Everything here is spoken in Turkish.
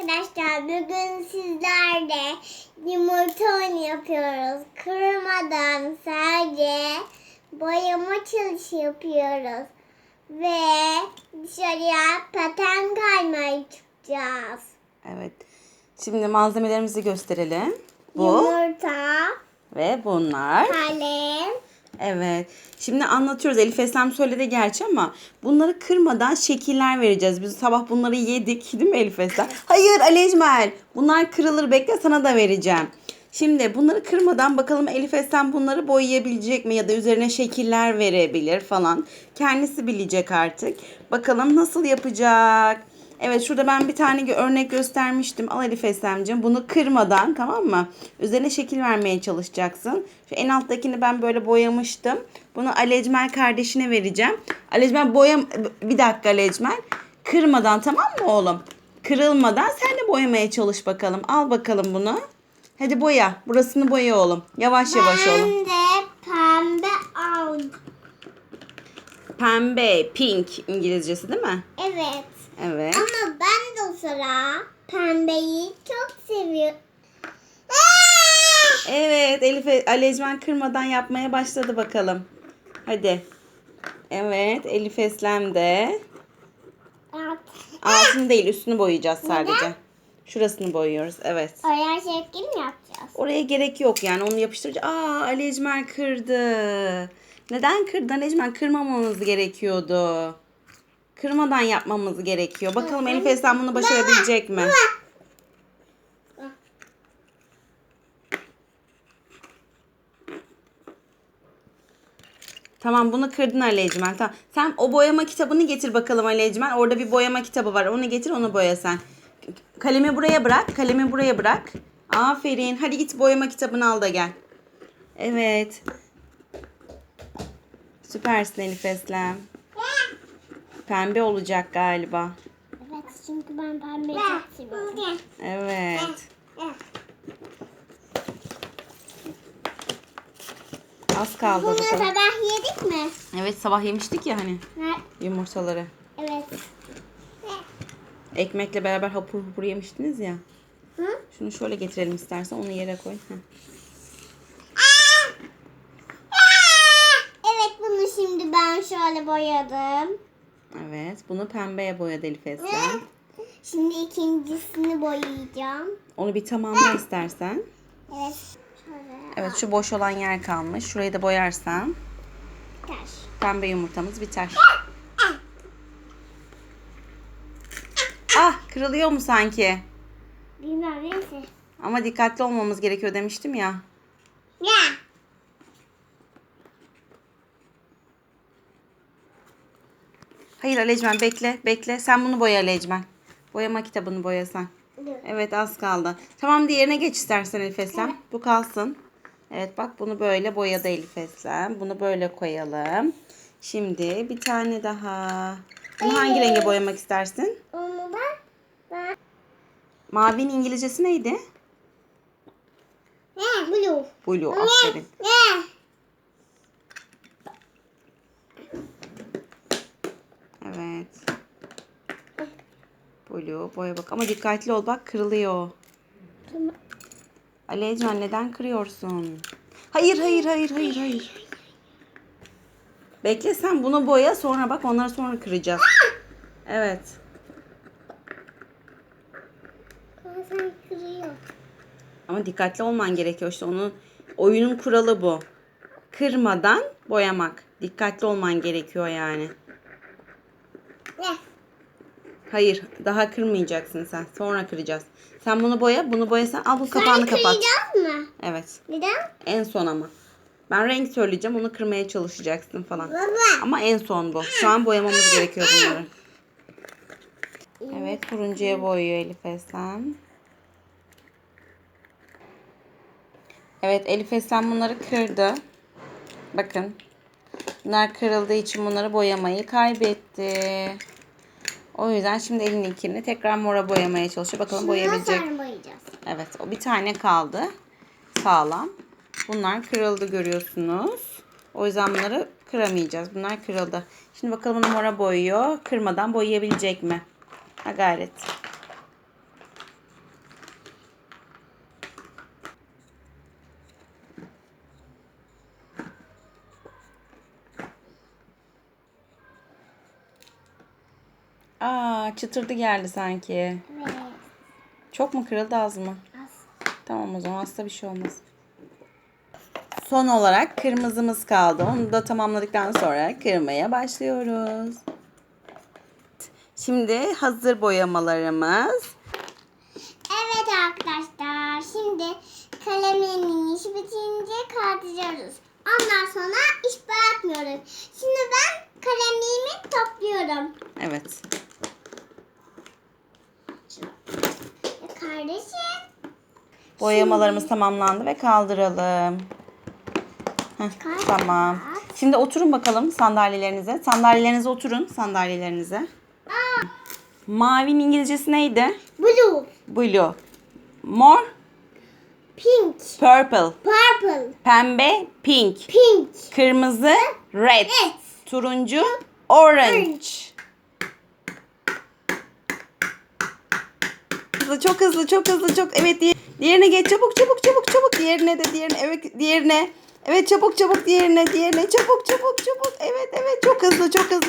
arkadaşlar bugün sizlerle yumurta oyunu yapıyoruz. Kırmadan sadece boyama çalışı yapıyoruz. Ve dışarıya paten kaymaya çıkacağız. Evet. Şimdi malzemelerimizi gösterelim. Bu Yumurta, ve bunlar. kalem, Evet. Şimdi anlatıyoruz. Elif Eslem söyledi gerçi ama bunları kırmadan şekiller vereceğiz. Biz sabah bunları yedik değil mi Elif Eslem? Hayır Ali Ecmel. Bunlar kırılır bekle sana da vereceğim. Şimdi bunları kırmadan bakalım Elif Eslem bunları boyayabilecek mi ya da üzerine şekiller verebilir falan. Kendisi bilecek artık. Bakalım nasıl yapacak. Evet şurada ben bir tane örnek göstermiştim. Al Elif Eslemciğim bunu kırmadan tamam mı? Üzerine şekil vermeye çalışacaksın. Şu en alttakini ben böyle boyamıştım. Bunu Ali Ecmel kardeşine vereceğim. Ali Ecmel boyam... Bir dakika Ali Ecmel. Kırmadan tamam mı oğlum? Kırılmadan sen de boyamaya çalış bakalım. Al bakalım bunu. Hadi boya. Burasını boya oğlum. Yavaş yavaş oğlum. ben de pembe aldım. Pembe, pink İngilizcesi değil mi? Evet. Evet. Ama ben de o sıra pembeyi çok seviyorum. Evet Elif e, Ali Ecmen kırmadan yapmaya başladı bakalım. Hadi. Evet Elif Eslem de. Altını değil üstünü boyayacağız sadece. Şurasını boyuyoruz evet. Oraya şekil mi yapacağız? Oraya gerek yok yani onu yapıştıracağız. Aa Ali Ecmen kırdı. Neden kırdı Ali Ecmen? Kırmamamız gerekiyordu. Kırmadan yapmamız gerekiyor. Bakalım Elif Eslem bunu başarabilecek mi? Tamam bunu kırdın Ali Ecmen. Tamam. Sen o boyama kitabını getir bakalım Ali Ecmen. Orada bir boyama kitabı var. Onu getir onu boya sen. Kalemi buraya bırak. Kalemi buraya bırak. Aferin. Hadi git boyama kitabını al da gel. Evet. Süpersin Elif Eslem. Pembe olacak galiba. Evet çünkü ben pembeyi çok seviyorum. Evet. Az kaldı Bunu bakalım. sabah yedik mi? Evet sabah yemiştik ya hani Ne? yumurtaları. Evet. Ekmekle beraber hapur hapur yemiştiniz ya. Hı? Şunu şöyle getirelim istersen onu yere koy. Heh. Evet bunu şimdi ben şöyle boyadım. Evet bunu pembeye boyadı Elif Eslem. Şimdi ikincisini boyayacağım. Onu bir tamamla istersen. Evet. Şöyle. Evet şu boş olan yer kalmış. Şurayı da boyarsan Taş. pembe yumurtamız biter. Ah kırılıyor mu sanki? Bilmem neyse. Ama dikkatli olmamız gerekiyor demiştim ya. Ya. Hayır Alecmen bekle bekle. Sen bunu boya Alecmen. Boyama kitabını boya sen. Dur. Evet az kaldı. Tamam diğerine geç istersen Elif Eslem. Bu kalsın. Evet bak bunu böyle boyadı Elif Eslem. Bunu böyle koyalım. Şimdi bir tane daha. Bunu hangi renge boyamak istersin? Mavinin İngilizcesi neydi? ne blue. Blue. Aferin. Ne? Evet. Blue boya bak. Ama dikkatli ol bak kırılıyor. Tamam. Neden kırıyorsun? Hayır hayır hayır hayır hayır. Bekle sen bunu boya sonra bak onları sonra kıracağız. Evet. Bazen kırıyor. Ama dikkatli olman gerekiyor işte onun oyunun kuralı bu. Kırmadan boyamak. Dikkatli olman gerekiyor yani. Ne? Hayır daha kırmayacaksın sen. Sonra kıracağız. Sen bunu boya bunu boya sen. Al bu kapağını kapat. kıracağız mı? Evet. Neden? En son ama. Ben renk söyleyeceğim onu kırmaya çalışacaksın falan. Baba. Ama en son bu. Şu an boyamamız gerekiyor bunları. Evet turuncuya boyuyor Elif Eslem. Evet Elif Eslem bunları kırdı. Bakın. Bunlar kırıldığı için bunları boyamayı kaybetti. O yüzden şimdi elindekini tekrar mora boyamaya çalışıyor. Bakalım boyayabilecek. Sonra boyayacağız. Evet o bir tane kaldı. Sağlam. Bunlar kırıldı görüyorsunuz. O yüzden bunları kıramayacağız. Bunlar kırıldı. Şimdi bakalım numara boyuyor. Kırmadan boyayabilecek mi? Ha gayret. Aa çıtırdı geldi sanki. Evet. Çok mu kırıldı az mı? Az. Tamam o zaman hasta bir şey olmaz. Son olarak kırmızımız kaldı. Onu da tamamladıktan sonra kırmaya başlıyoruz. Şimdi hazır boyamalarımız. Evet arkadaşlar. Şimdi kalemimin işi bitince kaldırıyoruz. Ondan sonra iş bırakmıyoruz. Şimdi ben kalemimi topluyorum. Evet. Boyamalarımız tamamlandı ve kaldıralım. Heh, tamam. Şimdi oturun bakalım sandalyelerinize. Sandalyelerinize oturun sandalyelerinize. Mavinin İngilizcesi neydi? blue, Blue. Mor, pink, purple. purple, Pembe, pink. pink, Kırmızı, red. red, Turuncu, orange. Hızlı, çok hızlı, çok hızlı, çok. Evet, diğer, diğerine geç. Çabuk, çabuk, çabuk, çabuk. Diğerine de, diğerine. Evet, diğerine. Evet, çabuk, çabuk, diğerine, diğerine. Çabuk, çabuk, çabuk. Evet, evet, çok hızlı, çok hızlı.